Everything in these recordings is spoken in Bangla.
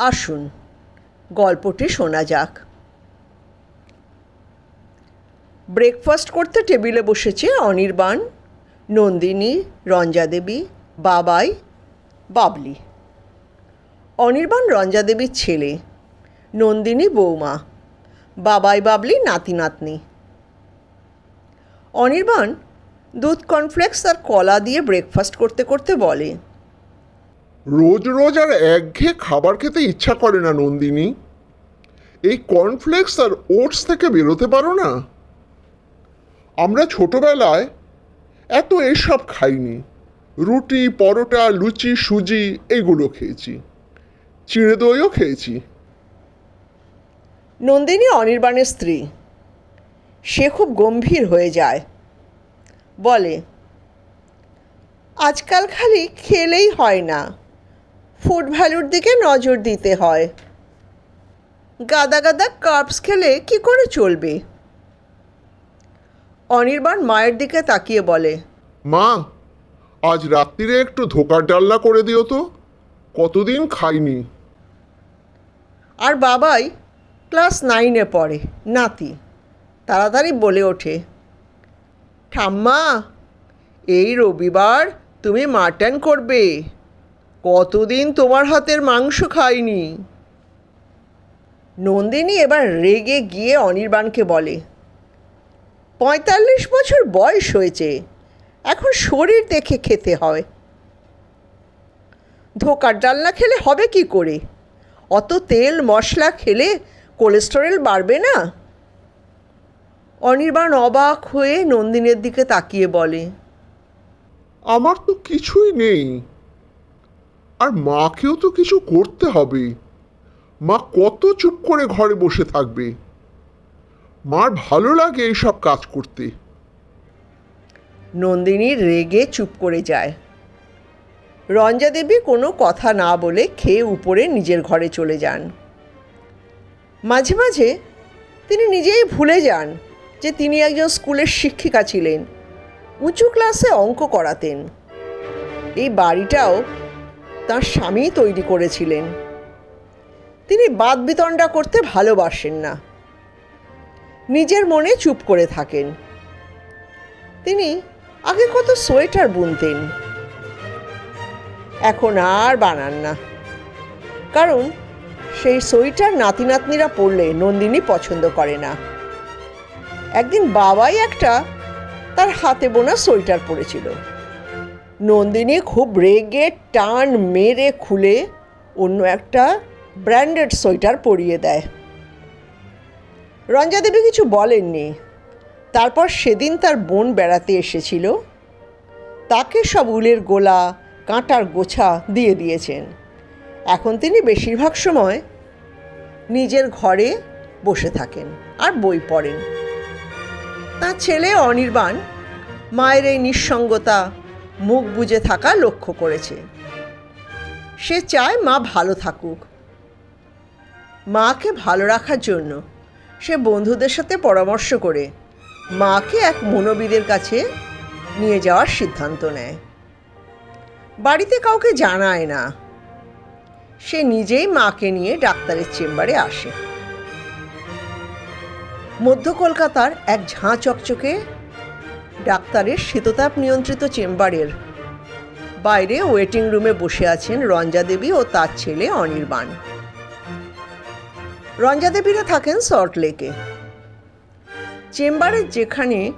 আসুন, গল্পটি শোনা যাক। ব্রেকফাস্ট করতে টেবিলে বসেছে অনির্বাণ, নন্দিনী, রঞ্জাদেবী, বাবাই, বাবলি। অনির্বাণ রঞ্জাদেবীর ছেলে, নন্দিনী বৌমা, বাবাই বাবলি নাতি নাতনি। অনির্বাণ দুধ কর্নফ্লেক্স আর কলা দিয়ে ব্রেকফাস্ট করতে করতে বলে রোজ রোজ আর একঘেয়ে খাবার খেতে ইচ্ছা করে না নন্দিনী। এই কর্নফ্লেক্স আর ওটস থেকে বেরোতে পারো না? আমরা ছোটবেলায় এত এসব খাইনি। রুটি, পরোটা, লুচি, সুজি এইগুলো খেয়েছি। চিড়ে দইও খেয়েছি। নন্দিনী অনির্বাণের স্ত্রী। সে খুব গম্ভীর হয়ে যায়। বলে, আজকাল খালি খেলেই হয় না। ফুড ভ্যালুর দিকে নজর দিতে হয়। গাদা গাদা কার্বস খেলে কি করে চলবে? অনির্বাণ মায়ের দিকে তাকিয়ে বলে মা আজ রাত্রিরে একটু ধোকার ডাল্লা করে দিও তো। কতদিন খাইনি? আর বাবাই ক্লাস নাইনে পড়ে নাতি। তাড়াতাড়ি বলে ওঠে ঠাম্মা এই রবিবার তুমি মাটন করবে। কতদিন তোমার হাতের মাংস খাইনি? নন্দিনী এবার রেগে গিয়ে অনির্বাণকে বলে, পঁয়তাল্লিশ বছর বয়স হয়েছে, এখন শরীর দেখে খেতে হয়। ধোকার ডালনা খেলে হবে কি করে? অত তেল মশলা খেলে কোলেস্টেরল বাড়বে না? অনির্বাণ অবাক হয়ে নন্দিনের দিকে তাকিয়ে বলে, আমার তো কিছুই নেই। আর মাকেও তো কিছু করতে হবে। মা কত চুপ করে ঘরে বসে থাকবে। মার ভালো লাগে এইসব কাজ করতে। নন্দিনী রেগে চুপ করে যায়। রঞ্জা দেবী কোনো কথা না বলে খেয়ে উপরে নিজের ঘরে চলে যান। মাঝে মাঝে তিনি নিজেই ভুলে যান যে তিনি একজন স্কুলের শিক্ষিকা ছিলেন, উঁচু ক্লাসে অঙ্ক করাতেন। এই বাড়িটাও তার স্বামী তৈরি করেছিলেন। তিনি বাদ বিতণ্ডা করতে ভালোবাসেন না। নিজের মনে চুপ করে থাকেন। তিনি আগে কত সোয়েটার বুনতেন। এখন আর বানান না। কারণ সেই সোয়েটার নাতি নাতনিরা পরলে নন্দিনী পছন্দ করে না। একদিন বাবাই একটা তার হাতে বোনা সোয়েটার পরেছিল। নন্দিনী খুব রেগে টান মেরে খুলে অন্য একটা ব্র্যান্ডেড সোয়েটার পরিয়ে দেয়। রঞ্জাদেবী কিছু বলেননি। তারপর সেদিন তার বোন বেড়াতে এসেছিল। তাকে সব উলের গোলা, কাঁটার গোছা দিয়ে দিয়েছেন। এখন তিনি বেশিরভাগ সময় নিজের ঘরে বসে থাকেন আর বই পড়েন। তার ছেলে অনির্বাণ মায়ের এই নিঃসঙ্গতা মুখ বুজে থাকা লক্ষ্য করেছে। সে চায় মা ভালো থাকুক। মাকে ভালো রাখার জন্য সে বন্ধুদের সাথে পরামর্শ করে মাকে এক মনোবিদের কাছে নিয়ে যাওয়ার সিদ্ধান্ত নেয়। বাড়িতে কাউকে জানায় না। সে নিজেই মাকে নিয়ে ডাক্তারের চেম্বারে আসে। মধ্য কলকাতার এক ঝাঁ চকচকে ডাক্তারের শীততাপ নিয়ন্ত্রিত চেম্বারের। বাইরে ওয়েটিং রুমে বসে আছেন রঞ্জা দেবী ও তার ছেলে অনির্বাণ। রঞ্জা দেবীরা থাকেন সল্ট লেকে। চেম্বারে যেখানে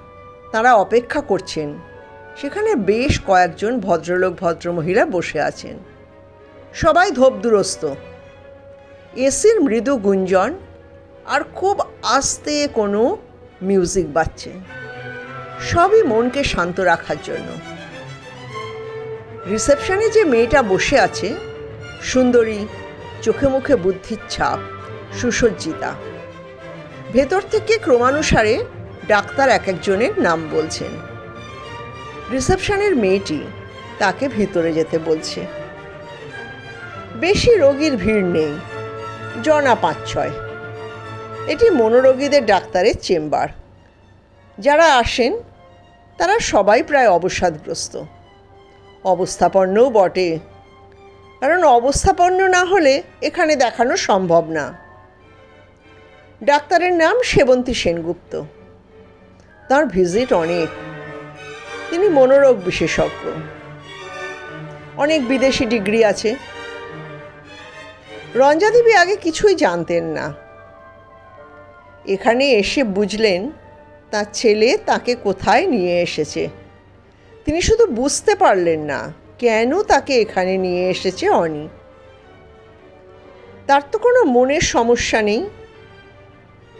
তারা অপেক্ষা করছেন, সেখানে বেশ কয়েকজন ভদ্রলোক, ভদ্রমহিলা বসে আছেন। সবাই ধোপদুরস্ত। এসির মৃদু গুঞ্জন আর খুব আস্তে কোনো মিউজিক বাজছে। সবই মনকে শান্ত রাখার জন্য। রিসেপশনে যে মেয়েটা বসে আছে, সুন্দরী, চোখে মুখে বুদ্ধির ছাপ, সুসজ্জিতা। ভেতর থেকে ক্রমানুসারে ডাক্তার এক একজনের নাম বলছেন। রিসেপশনের মেয়েটি তাকে ভেতরে যেতে বলছে। বেশি রোগীর ভিড় নেই জনা পাঁচ ছয় এটি মনোরোগীদের ডাক্তারের চেম্বার। যারা আসেন, তারা সবাই প্রায় অবসাদগ্রস্ত। অবস্থাপন্নও বটে। কারণ অবস্থাপন্ন না হলে এখানে দেখানো সম্ভব না। ডাক্তারের নাম সেবন্তী সেনগুপ্ত। তার ভিজিট অনেক। তিনি মনোরোগ বিশেষজ্ঞ। অনেক বিদেশি ডিগ্রি আছে। রঞ্জা দেবী আগে কিছুই জানতেন না। এখানে এসে বুঝলেন তার ছেলে তাকে কোথায় নিয়ে এসেছে? তিনি শুধু বুঝতে পারলেন না কেন তাকে এখানে নিয়ে এসেছে অনি। তার তো কোনো মনের সমস্যা নেই।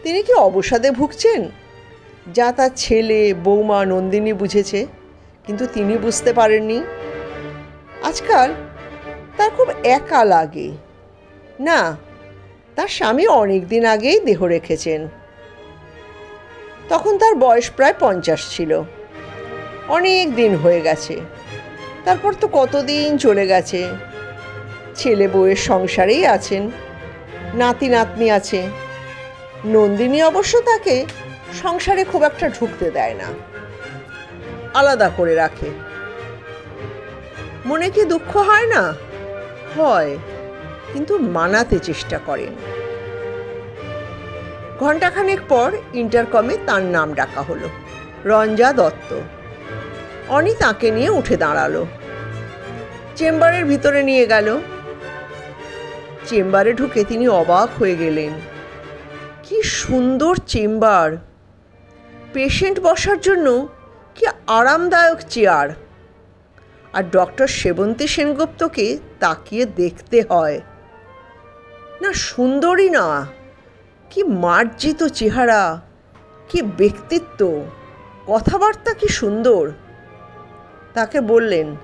তিনি কি অবসাদে ভুগছেন? যা তার ছেলে, বৌমা, নন্দিনী বুঝেছে, কিন্তু তিনি বুঝতে পারেননি। আজকাল তার খুব একা লাগে। না, তার স্বামী অনেক দিন আগেই দেহ রেখেছেন। তখন তার বয়স প্রায় পঞ্চাশ ছিল। অনেক দিন হয়ে গেছে। তারপর তো কতদিন চলে গেছে। ছেলে বউয়ের সংসারেই আছেন, নাতি নাতনি আছে। নন্দিনী অবশ্য তাকে সংসারে খুব একটা ঢুকতে দেয় না। আলাদা করে রাখে। মনে কি দুঃখ হয় না? হয়, কিন্তু মানাতে চেষ্টা করেন। ঘণ্টাখানেক পর ইন্টারকমে তার নাম ডাকা হলো, রঞ্জা দত্ত। অনি তাকে নিয়ে উঠে দাঁড়াল। চেম্বারের ভিতরে নিয়ে গেল। চেম্বারে ঢুকে তিনি অবাক হয়ে গেলেন। কি সুন্দর চেম্বার! পেশেন্ট বসার জন্য কি আরামদায়ক চেয়ার! আর ডক্টর সেবন্তী সেনগুপ্তকে তাকিয়ে দেখতে হয়। না সুন্দরী না। কি মার্জিত চেহারা, কি ব্যক্তিত্ব, কথাবার্তা কি সুন্দর। তাকে বললেন,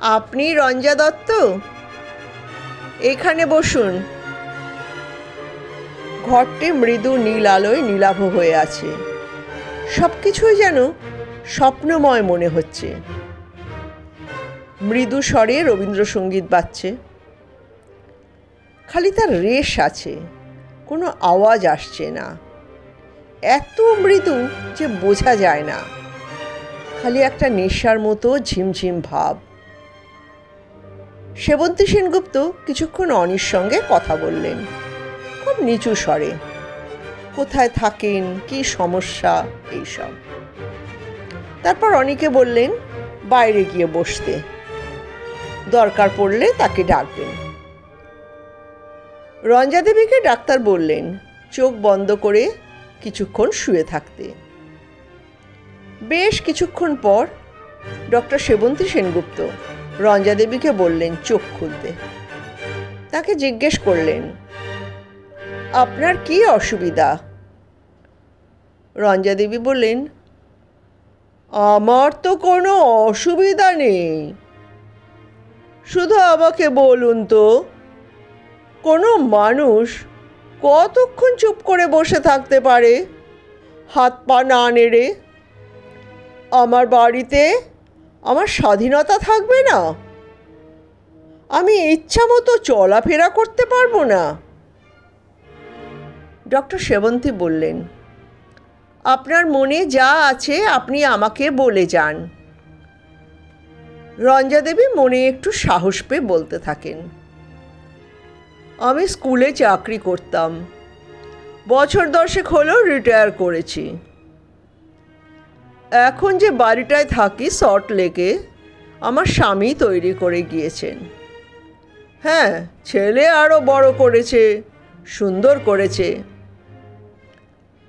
আপনি রঞ্জা দত্ত? এখানে বসুন। ঘরটি মৃদু নীল আলোয় নীলাভ হয়ে আছে। সব কিছুই যেন স্বপ্নময় মনে হচ্ছে। মৃদু স্বরে রবীন্দ্রসঙ্গীত বাজছে। খালি তার রেশ আছে। কোনো আওয়াজ আসছে না। এত মৃদু যে বোঝা যায় না। খালি একটা নেশার মতো ঝিমঝিম ভাব। সেবন্তী সেনগুপ্ত কিছুক্ষণ অনির সঙ্গে কথা বললেন। খুব নিচু স্বরে, কোথায় থাকেন? কি সমস্যা? এইসব। তারপর অনিকে বললেন, বাইরে গিয়ে বসতে। দরকার পড়লে তাকে ডাকবেন। রঞ্জা দেবীকে ডাক্তার বললেন, চোখ বন্ধ করে কিছুক্ষণ শুয়ে থাকতে। বেশ কিছুক্ষণ পর ডক্টর সেবন্তী সেনগুপ্ত রঞ্জা দেবীকে বললেন চোখ খুলতে। তাকে জিজ্ঞেস করলেন, আপনার কি অসুবিধা? রঞ্জা দেবী বললেন, আমার তো কোনো অসুবিধা নেই। শুধু আমাকে বলুন তো কোনো মানুষ কতক্ষণ চুপ করে বসে থাকতে পারে? হাত পা না নেড়ে? আমার বাড়িতে আমার স্বাধীনতা থাকবে না? আমি ইচ্ছা মতো চলাফেরা করতে পারব না। ডক্টর সেবন্তী বললেন, আপনার মনে যা আছে আপনি আমাকে বলে যান। রঞ্জা দেবী মনে একটু সাহস পেয়ে বলতে থাকেন। আমি স্কুলে চাকরি করতাম। বছর দশেক হলো রিটায়ার করেছি। এখন যে বাড়িটায় থাকি সল্ট লেকে আমার স্বামী তৈরি করে গিয়েছেন। হ্যাঁ ছেলে আরও বড় করেছে, সুন্দর করেছে।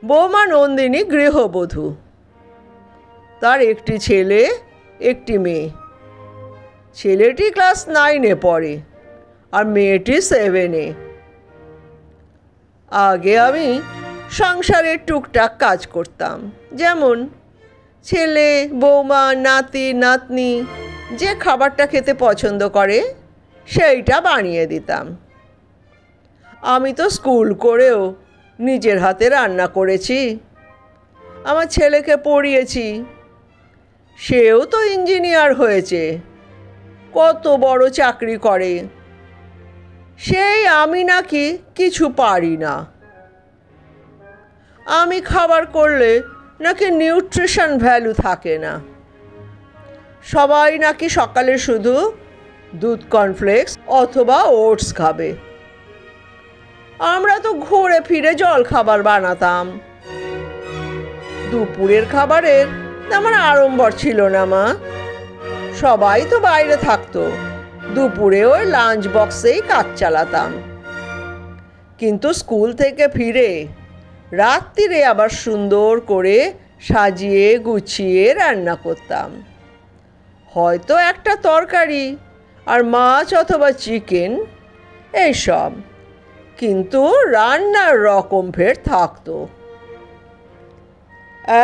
বৌমা নন্দিনী গৃহবধূ। তার একটি ছেলে, একটি মেয়ে। ছেলেটি ক্লাস নাইনে পড়ে। আর মেয়েটি সেভেনে। আগে আমি সংসারের টুকটাক কাজ করতাম। যেমন ছেলে, বৌমা, নাতি, নাতনি, যে খাবারটা খেতে পছন্দ করে, সেইটা বানিয়ে দিতাম। আমি তো স্কুল করেও নিজের হাতে রান্না করেছি। আমার ছেলেকে পড়িয়েছি। সেও তো ইঞ্জিনিয়ার হয়েছে। কত বড় চাকরি করে। সেই আমি নাকি কিছু পারি না। আমি খাবার করলে নাকি নিউট্রিশন ভ্যালু থাকে না। সবাই নাকি সকালে শুধু দুধ কর্নফ্লেক্স অথবা ওটস খাবে। আমরা তো ঘুরে ফিরে জল খাবার বানাতাম। দুপুরের খাবারের তেমন আড়ম্বর ছিল না মা। সবাই তো বাইরে থাকতো। দুপুরে ওই লাঞ্চ বক্সেই কাজ চালাতাম। কিন্তু স্কুল থেকে ফিরে রাত্রিরে আবার সুন্দর করে সাজিয়ে গুছিয়ে রান্না করতাম। হয়তো একটা তরকারি আর মাছ অথবা চিকেন এইসব, কিন্তু রান্নার রকম ফের থাকতো।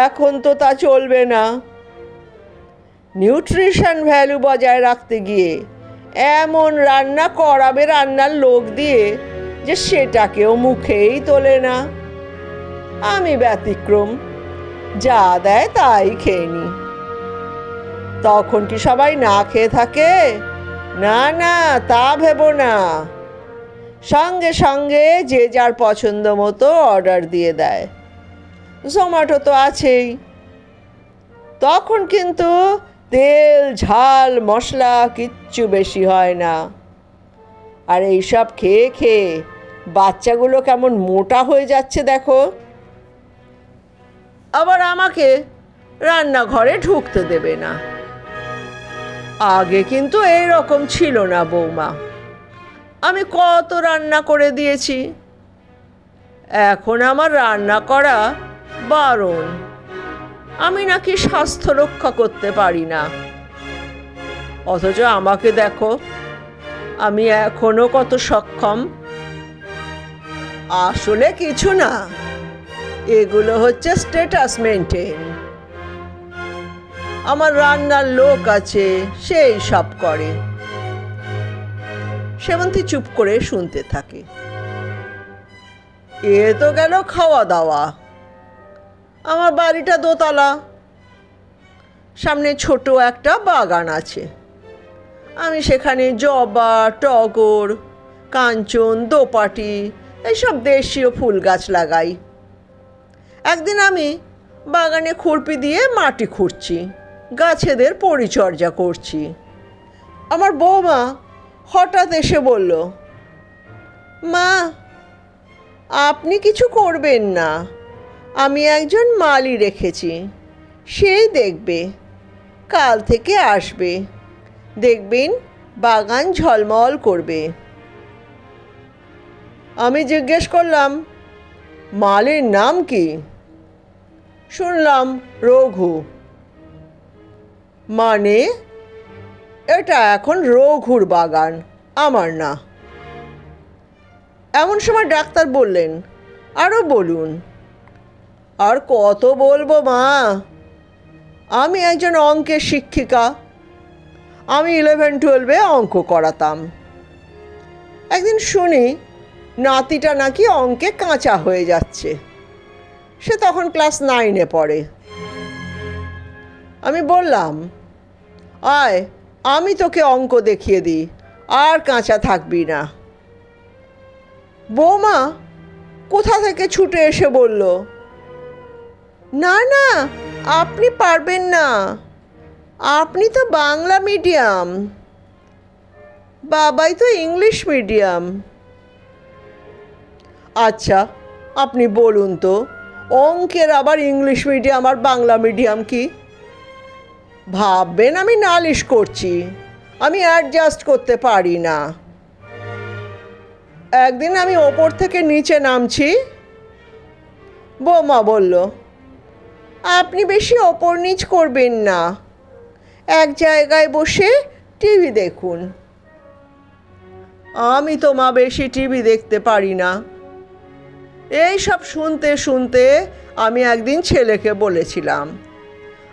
এখন তো তা চলবে না। নিউট্রিশন ভ্যালু বজায় রাখতে গিয়ে এমন রান্না করাবে রান্নার লোক দিয়ে যে সেটাকেও মুখেই তোলে না। আমি ব্যতিক্রম, যা দেয় তাই খেয়ে নি। তখন কি সবাই না খেয়ে থাকে? না না, তা ভেবো না। সঙ্গে সঙ্গে যে যার পছন্দ মতো অর্ডার দিয়ে দেয়। জোম্যাটো তো আছেই। তখন কিন্তু তেল, ঝাল, মশলা কিচ্ছু বেশি হয় না। আর এইসব খেয়ে খেয়ে বাচ্চাগুলো কেমন মোটা হয়ে যাচ্ছে দেখো। আবার আমাকে রান্নাঘরে ঢুকতে দেবে না। আগে কিন্তু এই রকম ছিল না বৌমা। আমি কত রান্না করে দিয়েছি। এখন আমার রান্না করা বারণ। আমি নাকি স্বাস্থ্য রক্ষা করতে পারি না। অথচ আমাকে দেখো, আমি এখনও কত সক্ষম। আসলে কিছু না, এগুলো হচ্ছে স্ট্যাটাস মেনটেন আমার রান্নার লোক আছে, সেই সব করে। সেমন্তি চুপ করে শুনতে থাকে। এ তো গেল খাওয়া দাওয়া। আমার বাড়িটা দোতলা। সামনে ছোট একটা বাগান আছে। আমি সেখানে জবা, টগর, কাঞ্চন, দোপাটি, এইসব দেশীয় ফুল গাছ লাগাই। একদিন আমি বাগানে খুরপি দিয়ে মাটি খুঁড়ছি, গাছেদের পরিচর্যা করছি। আমার বৌমা হঠাৎ এসে বলল, মা, আপনি কিছু করবেন না। আমি একজন মালি রেখেছি। সেই দেখবে, কাল থেকে আসবে। দেখবেন, বাগান ঝলমল করবে। আমি জিজ্ঞেস করলাম, মালির নাম কি? শুনলাম, রঘু। মানে? এটা এখন রঘুর বাগান, আমার না। এমন সময় ডাক্তার বললেন আরও বলুন। আর কত বলব, মা? আমি একজন অঙ্কের শিক্ষিকা। আমি ইলেভেন টুয়েলভে অঙ্ক করাতাম। একদিন শুনি নাতিটা নাকি অঙ্কে কাঁচা হয়ে যাচ্ছে। সে তখন ক্লাস নাইনে পড়ে। আমি বললাম, আয়, আমি তোকে অঙ্ক দেখিয়ে দিই। আর কাঁচা থাকবি না। বৌমা কোথা থেকে ছুটে এসে বলল না না, আপনি পারবেন না। আপনি তো বাংলা মিডিয়াম। বাবাই তো ইংলিশ মিডিয়াম। আচ্ছা আপনি বলুন তো, অঙ্কের আবার ইংলিশ মিডিয়াম আর বাংলা মিডিয়াম কি? ভাববেন আমি নালিশ করছি, আমি অ্যাডজাস্ট করতে পারি না। একদিন আমি ওপর থেকে নিচে নামছি। বৌমা বলল আপনি বেশি ওপর নিচ করবেন না। এক জায়গায় বসে টিভি দেখুন। আমি তো মা বেশি টিভি দেখতে পারি না। এই সব শুনতে শুনতে আমি একদিন ছেলেকে বলেছিলাম,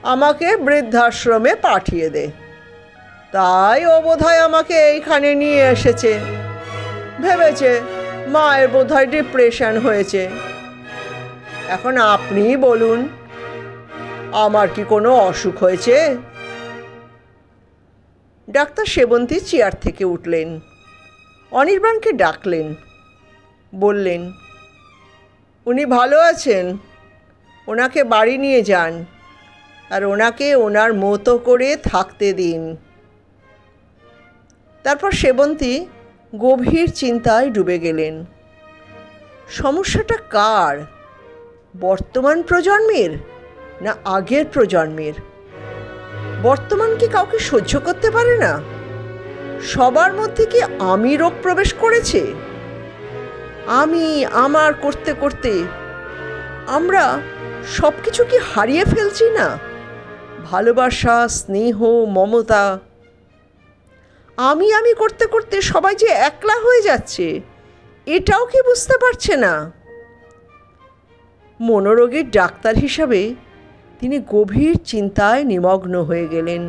আমাকে বৃদ্ধাশ্রমে পাঠিয়ে দে। তাই ও বোধহয় আমাকে এইখানে নিয়ে এসেছে। ভেবেছে মায়ের বোধহয় ডিপ্রেশন হয়েছে। এখন আপনিই বলুন আমার কি কোনো অসুখ হয়েছে? ডাক্তার সেবন্তী চেয়ার থেকে উঠলেন। অনির্বাণকে ডাকলেন। বললেন, উনি ভালো আছেন। ওনাকে বাড়ি নিয়ে যান আর ওনাকে ওনার মতো করে থাকতে দিন। তারপর সেবন্তী গভীর চিন্তায় ডুবে গেলেন। সমস্যাটা কার? বর্তমান প্রজন্মের? না আগের প্রজন্মের? বর্তমান কি কাউকে সহ্য করতে পারে না? সবার মধ্যে কি আমি রোগ প্রবেশ করেছে? আমি, আমার করতে করতে আমরা সব কিছু কি হারিয়ে ফেলছি না? ভালোবাসা, স্নেহ, মমতা। আমি আমি করতে করতে সবাই যে একলা হয়ে যাচ্ছে, এটাও কি বুঝতে পারছে না? মনোরোগের ডাক্তার হিসাবে তিনি গভীর চিন্তায় নিমগ্ন হয়ে গেলেন।